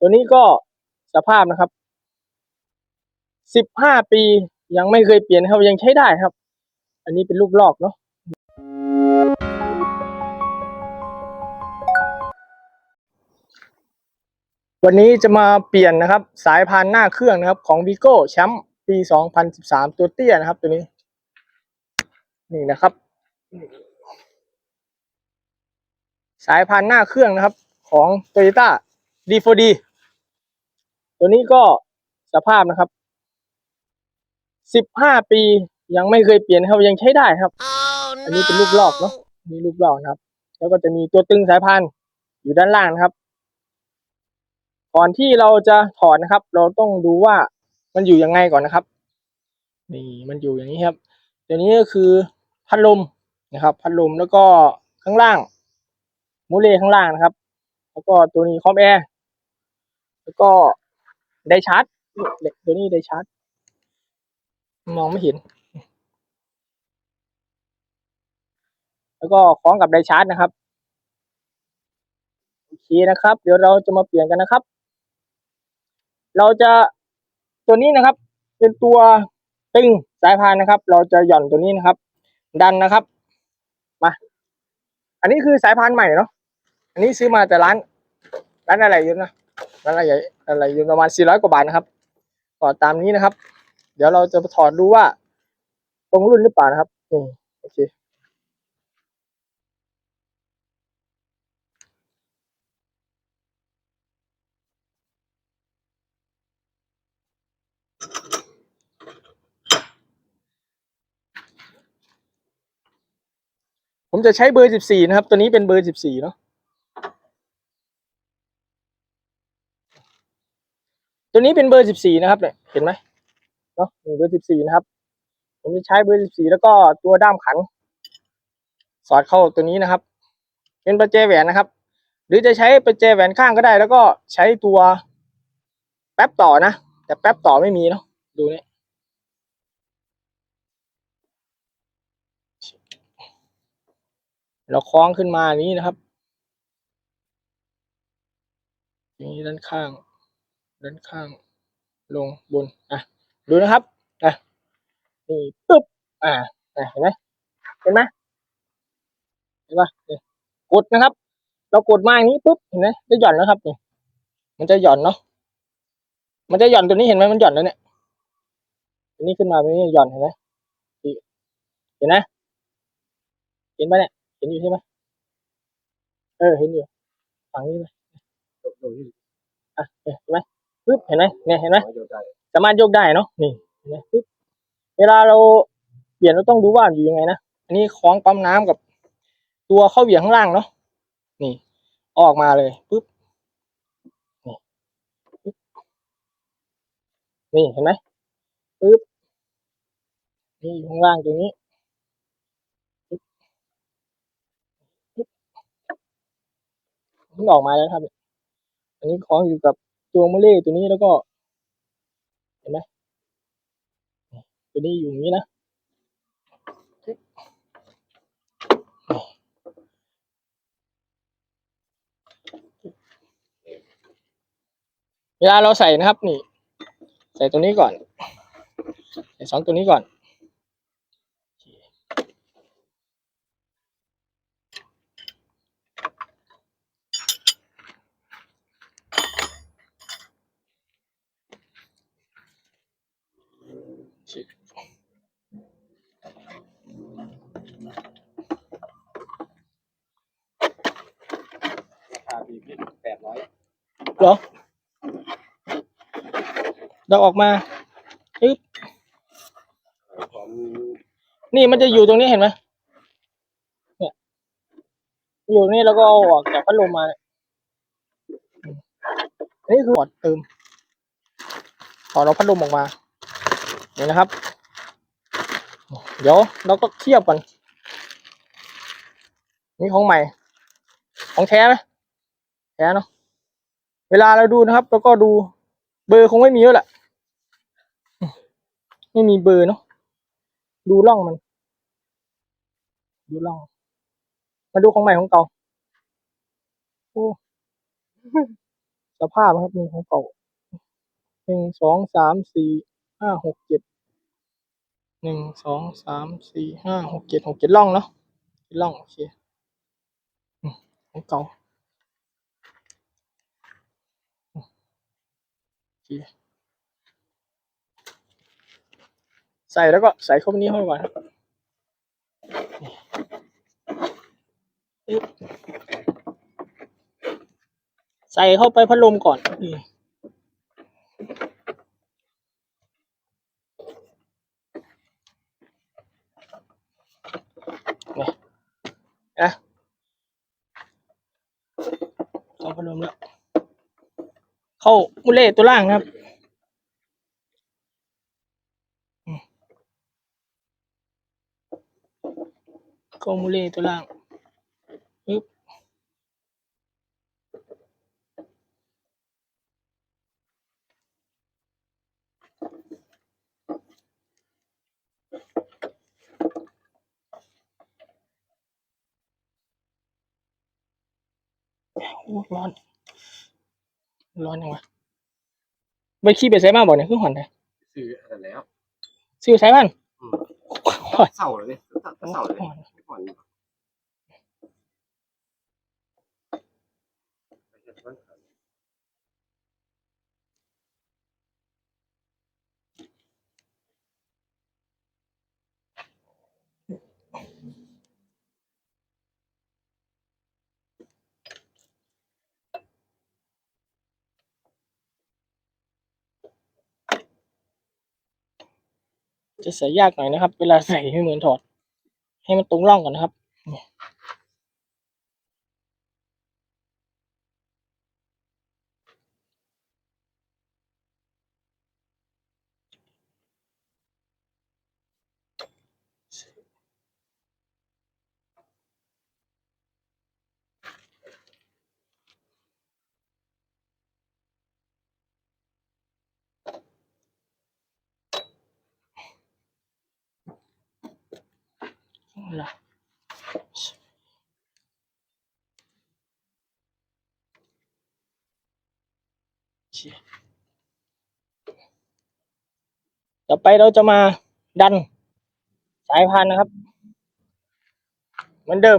ตัวนี้ก็สภาพนะครับ สิบห้าปียังไม่เคยเปลี่ยนครับยังใช้ได้ครับ อันนี้เป็นลูกลอกเนาะวันนี้จะมาเปลี่ยนนะครับ สายพานหน้าเครื่องนะครับของ v ีโก้แชมป์ปี 2013 ตัวเตี้ยนะครับ ตัวนี้ นี่นะครับ สายพานหน้าเครื่องนะครับ ของ Toyota D4D ตัวนี้ก็สภาพนะครับ15ปียังไม่เคยเปลี่ยนครับยังใช้ได้ครับอันนี้เป็นลูกลอกเนาะนี่ลูกลอกนะครับ แล้วก็จะมีตัวตึงสายพานอยู่ด้านล่างนะครับ ก่อนที่เราจะถอดนะครับ เราต้องดูว่ามันอยู่ยังไงก่อนนะครับ นี่มันอยู่อย่างนี้ครับตัวนี้ก็คือพัดลมนะครับ พัดลมแล้วก็ข้างล่างมูเลข้างล่างนะครับ แล้วก็ตัวนี้คอมแอร์แล้วก็ ไดชาร์จตัวนี้ไดชาร์จมองไม่เห็น แล้วก็คล้องกับไดชาร์จนะครับโอเคนะครับ เดี๋ยวเราจะมาเปลี่ยนกันนะครับ เราจะตัวนี้นะครับ เป็นตัวตึงสายพานนะครับ เราจะหย่อนตัวนี้นะครับ ดันนะครับ มา อันนี้คือสายพานใหม่เนาะอันนี้ซื้อมาแต่ร้าน ร้านอะไรอยู่นะ อะไรอะไรอยู่ประมาณสี่ร้อยกว่าบาทนะครับก็ตามนี้นะครับ เดี๋ยวเราจะถอดดูว่า ตรงรุ่นหรือเปล่านะครับนี่โอเคผมจะใช้เบอร์สิบสี่นะครับ ตัวนี้เป็นเบอร์สิบสี่เนาะ ตัวนี้เป็นเบอร์สิบสี่นะครับเนี่ยเห็นไหมเนาะเบอร์สิบสี่นะครับ ผมจะใช้เบอร์สิบสี่แล้วก็ตัวด้ามขัน สอดเข้าตัวนี้นะครับ เป็นประแจแหวนนะครับ หรือจะใช้ประแจแหวนข้างก็ได้ แล้วก็ใช้ตัวแป๊บต่อนะ แต่แป๊บต่อไม่มีเนาะดูนี่เราคล้องขึ้นมาอย่นี้นะครับอย่างนี้ด้านข้าง ด้านข้างลงบน อะ ดูนะครับ อะ นี่ปึ๊บ อ่าอะเห็นไหมเห็นไหมเห็นปะนี่กดนะครับ เรากดมาอย่างนี้ปุ๊บ เห็นไหมจะหย่อนแล้วครับนี่มันจะหย่อนเนาะ มันจะหย่อนตัวนี้เห็นไหมมันหย่อนแล้วเนี่ยตัวนี้ขึ้นมาตัวนี้หย่อนเห็นไหมเห็นไหมเห็นปะเนี่ย เห็นอยู่ใช่ไหมเออ เห็นอยู่ ฝั่งนี้ไหมอะเห็นไหม ปึ๊บเห็นไหมเนี่ยเห็นไหมสามารถยกได้เนาะนี่เห็นไหมปึ๊บเวลาเราเปลี่ยนเราต้องดูว่ามันอยู่ยังไงนะอันนี้คล้องปั๊มน้ำกับ ตัวเข้าเหวี่ยงข้างล่างเนาะนี่ ออกมาเลยปึ๊บนี่ปึ๊บนี่เห็นไหมปึ๊บนี่อยู่ข้างล่างตรงนี้มันออกมาแล้วครับ อันนี้คล้องอยู่กับ ตัวโมเล่ตัวนี้แล้วก็ เห็นไหมตัวนี้อยู่อย่างนี้นะเวลาเราใส่นะครับ นี่ ใส่ตัวนี้ก่อน ใส่สองตัวนี้ก่อน ราคาดีขึ้นแปดร้อย เหรอเราออกมาของนี่มันจะอยู่ตรงนี้เห็นไหมเนี่ย อยู่นี่แล้วก็เอาออกจากพัดลมมานี่ยอืมอันนี้คือถอดเติมถอดเอาพัดลมออกมาเนี่ยนะครับ เดี๋ยวเราก็เทียบกันนี่ของใหม่ ของแท้ไหมแท้เนาะ เวลาเราดูนะครับเราก็ดูเบอร์คงไม่มีแล้วแหละไม่มีเบอร์เนาะดูร่องมัน ดูร่อง มาดูของใหม่ของเก่าโอ้สภาพนะครับนี่ของเก่าหนึ่งสองสามสี่ห้าหกเจ็ดหนึ่งสองสามสี่ห้าหกเจ็ดหกเจ็ดล่องเนาะเจ็ดล่องโอเคของเก่าอืมโอเค ใส่แล้วก็ใส่เข้าไปนี้ให้ก่อนครับนี่ปึ๊บใส่เข้าไปพัดลมก่อนนี่ นะเข้าพัดลมแล้ว เข้ามุเล่ตัวล่างครับเข้ามุเล่ตัวล่างปึ๊บโอ้ร้อน ร้อนยังวะไปขี้ไปใส่มาบ่เนี่ยคือหอนได้ซื้ออะไรแล้วซื้อใส่บ้านอืมเศร้าเลยเนี่ยเศร้าเลยหอนไม่ก่อน จะใส่ยากหน่อยนะครับ เวลาใส่ให้เหมือนถอด ให้มันตรงร่องก่อนนะครับนี่ เอาล่ะโอต่อไปเราจะมาดันสายพานนะครับ เหมือนเดิม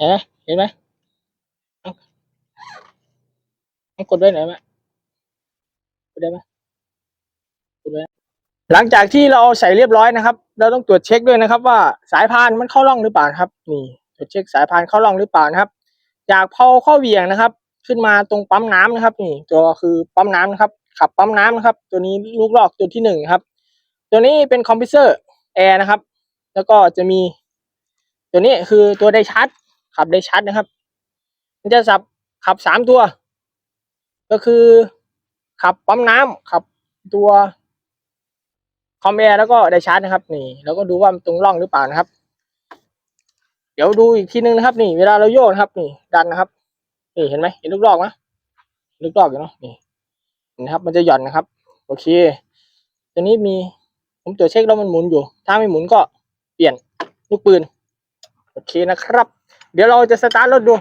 เห็นไหมเห็นไหมเอาเอากดไว้หน่อยไหมกดได้ไหมกดไว้หลังจากที่เราใส่เรียบร้อยนะครับ เราต้องตรวจเช็คด้วยนะครับ ว่าสายพานมันเข้าร่องหรือเปล่าครับ นี่ตรวจเช็คสายพานเข้าร่องหรือเปล่านะครับ จากเพาเข้าเหวี่ยงนะครับ ขึ้นมาตรงปั๊มน้ำนะครับ นี่ ตัวคือปั๊มน้ำนะครับ ขับปั๊มน้ำนะครับ ตัวนี้ลูกลอกตัวที่หนึ่งครับ ตัวนี้เป็นคอมพิวเซอร์แอร์นะครับ แล้วก็จะมี ตัวนี้คือตัวไดชาร์จ ขับไดชาร์จนะครับ มันจะสับขับสามตัว ก็คือขับปั๊มน้ำขับตัวคอมแอร์แล้วก็ไดชาร์จนะครับ นี่ แล้วก็ดูว่ามันตรงร่องหรือเปล่านะครับ เดี๋ยวดูอีกทีนึงนะครับ นี่ เวลาเราโยกนะครับ นี่ ดันนะครับนี่เห็นไหมเห็นลูกลอกไหมลูกลอกอยู่เนาะนี่นนะครับ มันจะหย่อนนะครับ โอเคตัวนี้มีผมตรวจเช็คแล้วมันหมุนอยู่ ถ้าไม่หมุนก็เปลี่ยนลูกปืน โอเคนะครับ เดี๋ยวเราจะสตาร์ทรถดู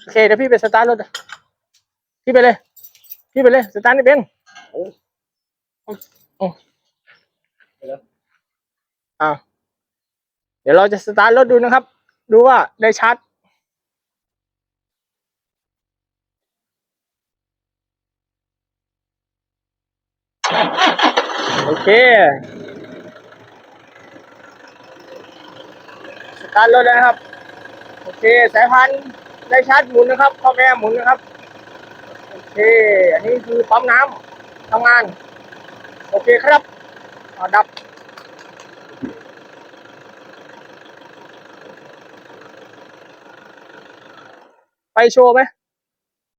โอเคเดี๋ยวพี่ไปสตาร์ทรถพี่ไปเลย พี่ไปเลย สตาร์ทไม่เป็นโอ้โอ้อ่าเดี๋ยวเราจะสตาร์ทรถดูนะครับ ดูว่าได้ชาร์จโอเคสตาร์ทรถแล้วนะครับ โอเคสายพันธุ์ได้ชาร์จหมุนนะครับข้อแม่หมุนนะครับโอเคอันนี้คือปั๊มน้ำทำงาน โอเคครับอ่าดับไปโชว์ไหม